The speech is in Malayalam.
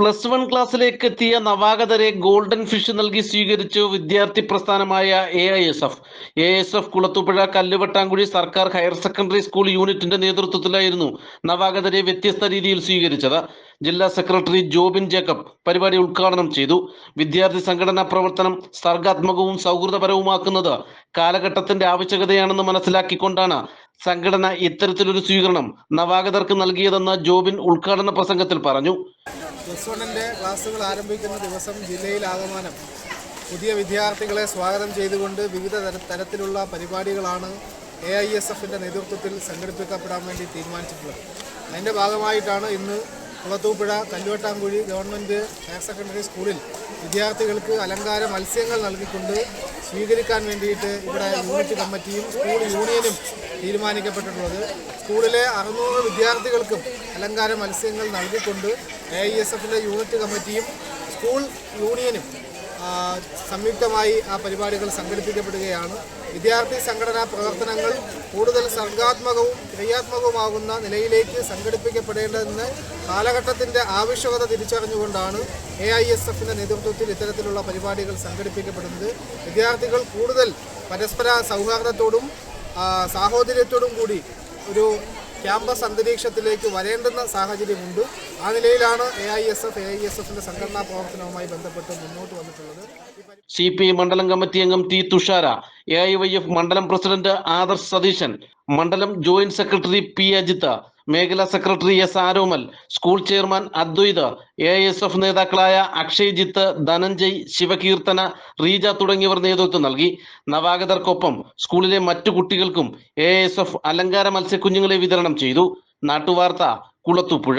പ്ലസ് വൺ ക്ലാസ്സിലേക്ക് എത്തിയ നവാഗതരെ ഗോൾഡൻ ഫിഷ് നൽകി സ്വീകരിച്ചു വിദ്യാർത്ഥി പ്രസ്ഥാനമായ A I S F A S F Kulathupuzha Kalluvattankuzhi സർക്കാർ ഹയർ സെക്കൻഡറി സ്കൂൾ യൂണിറ്റിന്റെ നേതൃത്വത്തിലായിരുന്നു നവാഗതരെ വ്യത്യസ്ത രീതിയിൽ സ്വീകരിച്ചത്. ജില്ലാ സെക്രട്ടറി ജോബിൻ ജേക്കബ് പരിപാടി ഉദ്ഘാടനം ചെയ്തു. വിദ്യാർത്ഥി സംഘടനാ പ്രവർത്തനം സർഗാത്മകവും സൗഹൃദപരവുമാക്കുന്നത് കാലഘട്ടത്തിന്റെ ആവശ്യകതയാണെന്ന് മനസ്സിലാക്കിക്കൊണ്ടാണ് സംഘടന ഇത്തരത്തിലൊരു സ്വീകരണം നവാഗതർക്ക് നൽകിയതെന്ന് ജോബിൻ ഉദ്ഘാടന പ്രസംഗത്തിൽ പറഞ്ഞു. പ്ലസ് വണ്ണിന്റെ ക്ലാസ്സുകൾ ആരംഭിക്കുന്ന ദിവസം ജില്ലയിലാകമാനം പുതിയ വിദ്യാർത്ഥികളെ സ്വാഗതം ചെയ്തുകൊണ്ട് വിവിധ തര തരത്തിലുള്ള പരിപാടികളാണ് എ ഐ എസ് എഫിന്റെ നേതൃത്വത്തിൽ സംഘടിപ്പിക്കപ്പെടാൻ വേണ്ടി തീരുമാനിച്ചിട്ടുള്ളത്. അതിന്റെ ഭാഗമായിട്ടാണ് ഇന്ന് Kulathupuzha Kalluvattankuzhi government higher secondary സ്കൂളിൽ വിദ്യാർത്ഥികൾക്ക് അലങ്കാര മത്സ്യങ്ങൾ നൽകിക്കൊണ്ട് സ്വീകരിക്കാൻ വേണ്ടിയിട്ട് ഇവിടെ യൂണിറ്റ് കമ്മിറ്റിയും സ്കൂൾ യൂണിയനും തീരുമാനിക്കപ്പെട്ടിട്ടുള്ളത്. സ്കൂളിലെ അറുന്നൂറ് വിദ്യാർത്ഥികൾക്കും അലങ്കാര മത്സ്യങ്ങൾ നൽകിക്കൊണ്ട് എ ഐ എസ് എഫിന്റെ യൂണിറ്റ് കമ്മിറ്റിയും സ്കൂൾ യൂണിയനും സംയുക്തമായി ആ പരിപാടികൾ സംഘടിപ്പിക്കപ്പെടുകയാണ്. വിദ്യാർത്ഥി സംഘടനാ പ്രവർത്തനങ്ങൾ കൂടുതൽ സർഗാത്മകവും ക്രിയാത്മകവുമാകുന്ന നിലയിലേക്ക് സംഘടിപ്പിക്കപ്പെടേണ്ടതെന്ന് കാലഘട്ടത്തിന്റെ ആവശ്യകത തിരിച്ചറിഞ്ഞുകൊണ്ടാണ് എ ഐ എസ് എഫിന്റെ നേതൃത്വത്തിൽ ഇത്തരത്തിലുള്ള പരിപാടികൾ സംഘടിപ്പിക്കപ്പെടുന്നത്. വിദ്യാർത്ഥികൾ കൂടുതൽ പരസ്പര സൗഹാർദ്ദത്തോടും സാഹോദര്യത്തോടും കൂടി ഒരു ക്യാമ്പസ് അന്തരീക്ഷത്തിലേക്ക് വരേണ്ടുന്ന സാഹചര്യമുണ്ട്. ആ നിലയിലാണ് A I S F A I S എഫിന്റെ സംഘടനാ പ്രവർത്തനവുമായി ബന്ധപ്പെട്ട് മുന്നോട്ട് വന്നിട്ടുള്ളത്. സി പി മണ്ഡലം കമ്മിറ്റി അംഗം T Thushara A I Y F മണ്ഡലം പ്രസിഡന്റ് ആദർശ് സതീശൻ മണ്ഡലം ജോയിന്റ് സെക്രട്ടറി പി അജിത്ത് മേഖലാ secretary S Aromal school chairman Advaitha A S F നേതാക്കളായ അക്ഷയ്ജിത്ത് ധനഞ്ജയ് ശിവകീർത്തന റീജ തുടങ്ങിയവർ നേതൃത്വം നൽകി. നവാഗതർക്കൊപ്പം സ്കൂളിലെ മറ്റു കുട്ടികൾക്കും എ എസ് എഫ് അലങ്കാര മത്സ്യക്കുഞ്ഞുങ്ങളെ വിതരണം ചെയ്തു. നാട്ടുവാർത്ത കുളത്തുപുഴ